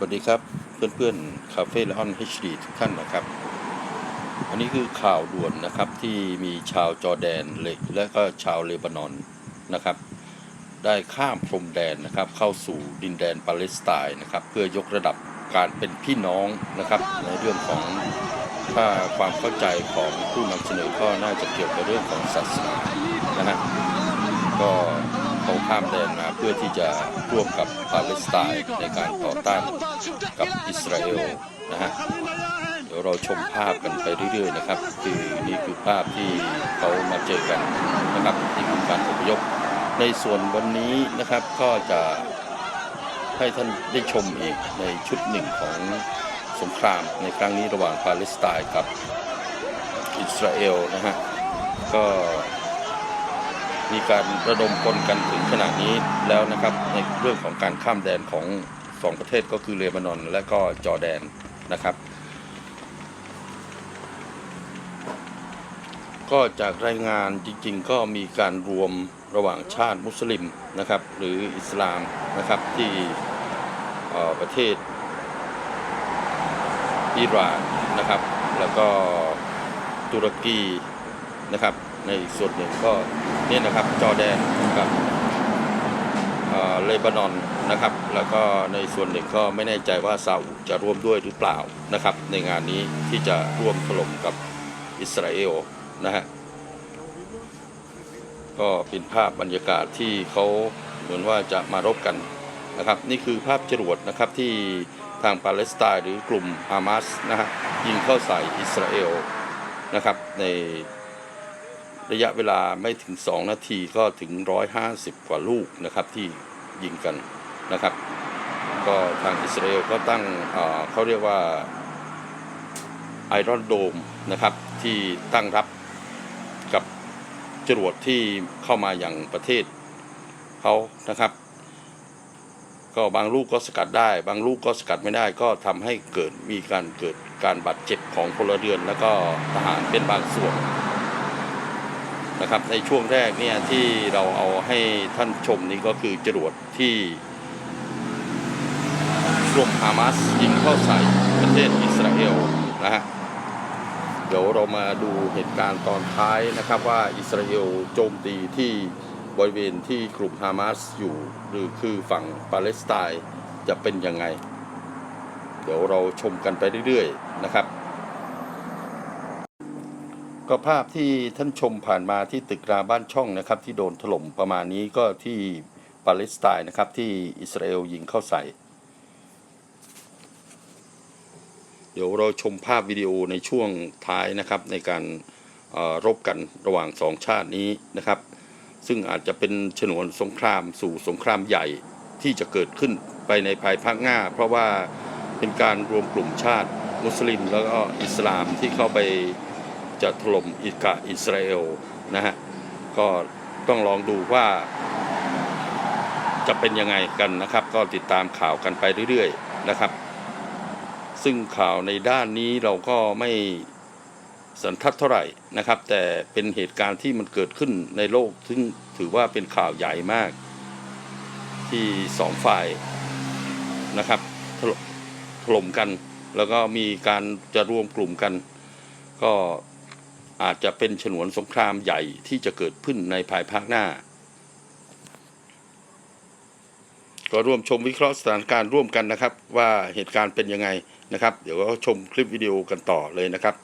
สวัสดีครับเพื่อนๆคาเฟ่ละออน HD ทุกท่านนะครับ อันนี้คือข่าวด่วนนะครับที่มีชาวจอร์แดนเลและก็ชาวเลบานอนนะครับ ได้ข้ามพรมแดนนะครับเข้าสู่ดินแดนปาเลสไตน์นะครับ เพื่อยกระดับการเป็นพี่น้องนะครับ ในเรื่องของถ้าความเข้าใจของผู้นำเสนอก็น่าจะเกี่ยวกับเรื่องของศาสนานะฮะก็ เขาข้ามแดนมาเพื่อที่จะร่วมกับปาเลสไตน์ในการต่อต้านกับอิสราเอลนะฮะเดี๋ยวเราชมภาพกันไปเรื่อยๆนะครับคือนี่คือภาพที่เขามาเจอกันนะครับนี่คือการอพยพในส่วนวันนี้นะครับก็จะให้ท่านได้ชมอีกในชุดหนึ่งของสงครามในครั้งนี้ระหว่างปาเลสไตน์กับอิสราเอลนะฮะก็ มีการระดมพลกันถึงขนาดนี้แล้วนะครับในเรื่องของการข้ามแดนของสองประเทศก็คือเลบานอนและก็จอร์แดนนะครับ ก็จากรายงานจริงๆ ก็มีการรวมระหว่างชาติมุสลิมนะครับ หรืออิสลามนะครับที่ประเทศอิหร่านนะครับ แล้วก็ตุรกีนะครับ ในส่วนหนึ่งก็ นี่นะครับจอแดนกับเเลบานอนนะครับ แล้วก็ในส่วนหนึ่งก็ไม่แน่ใจว่าซาอุจะร่วมด้วยหรือเปล่านะครับ ในงานนี้ที่จะร่วมถล่มกับอิสราเอลนะฮะก็เป็นภาพบรรยากาศที่เขาเหมือนว่าจะมารบกันนะครับ นี่คือภาพจรวดนะครับที่ทางปาเลสไตน์หรือกลุ่มฮามาสนะฮะยิงเข้าใส่อิสราเอลนะครับใน ระยะเวลาไม่ถึง 2 นาทีก็ถึง 150 กว่าลูกนะครับที่ยิงกันนะครับ ก็ทางอิสราเอลก็ตั้งเเขาเรียกว่าไอรอนโดมนะครับที่ตั้งรับกับจรวดที่เข้ามาอย่างประเทศเขานะครับ ก็บางลูกก็สกัดได้ บางลูกก็สกัดไม่ได้ ก็ทำให้เกิดมีการเกิดการบาดเจ็บของพลเรือน แล้วก็ทหารเป็นบางส่วน นะครับในช่วงแรกเนี่ยที่เราเอาให้ท่านชมนี่ก็คือจรวดที่กลุ่มฮามาสยิงเข้าใส่ประเทศอิสราเอลนะฮะเดี๋ยวเรามาดูเหตุการณ์ตอนท้ายนะครับว่าอิสราเอลโจมตีที่บริเวณที่กลุ่มฮามาสอยู่ หรือคือฝั่งปาเลสไตน์จะเป็นยังไง เดี๋ยวเราชมกันไปเรื่อยๆนะครับ ก็ภาพที่ท่านชมผ่านมาที่ตึกราบ้านช่องนะครับ ที่โดนถล่มประมาณนี้ก็ที่ปาเลสไตน์นะครับ ที่อิสราเอลยิงเข้าใส่ เดี๋ยวเราชมภาพวิดีโอในช่วงท้ายนะครับ ในการรบกันระหว่างสองชาตินี้นะครับ ซึ่งอาจจะเป็นฉนวนสงครามสู่สงครามใหญ่ที่จะเกิดขึ้นไปในภายภาคหน้า เพราะว่าเป็นการรวมกลุ่มชาติมุสลิมแล้วก็อิสลามที่เข้าไป จะถล่มอิกะอิสราเอลนะฮะก็ต้องลองดูว่า จะเป็นยังไงกันนะครับ ก็ติดตามข่าวกันไปเรื่อยๆนะครับ ซึ่งข่าวในด้านนี้เราก็ไม่สันทัดเท่าไหร่นะครับ แต่เป็นเหตุการณ์ที่มันเกิดขึ้นในโลก ซึ่งถือว่าเป็นข่าวใหญ่มาก ที่สองฝ่ายนะครับถล่มกัน แล้วก็มีการจะรวมกลุ่มกัน ก็ อาจจะเป็นฉนวนสงครามใหญ่ที่จะเกิดขึ้นในภายภาคหน้า ก็ร่วมชมวิเคราะห์สถานการณ์ร่วมกันนะครับ ว่าเหตุการณ์เป็นยังไงนะครับ เดี๋ยวก็ชมคลิปวิดีโอกันต่อเลยนะครับ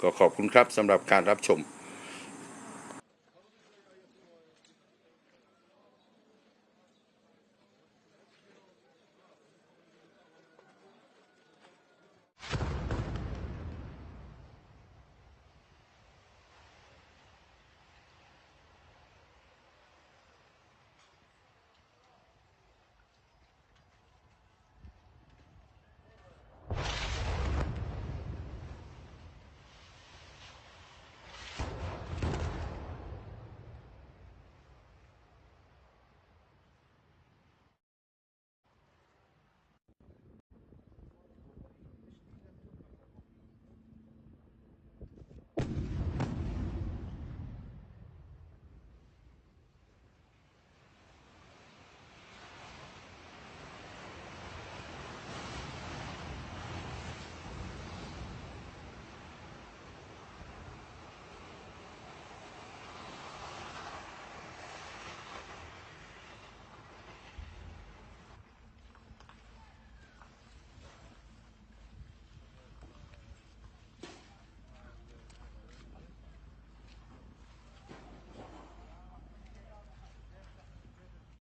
ก็ขอบคุณครับสำหรับการรับชม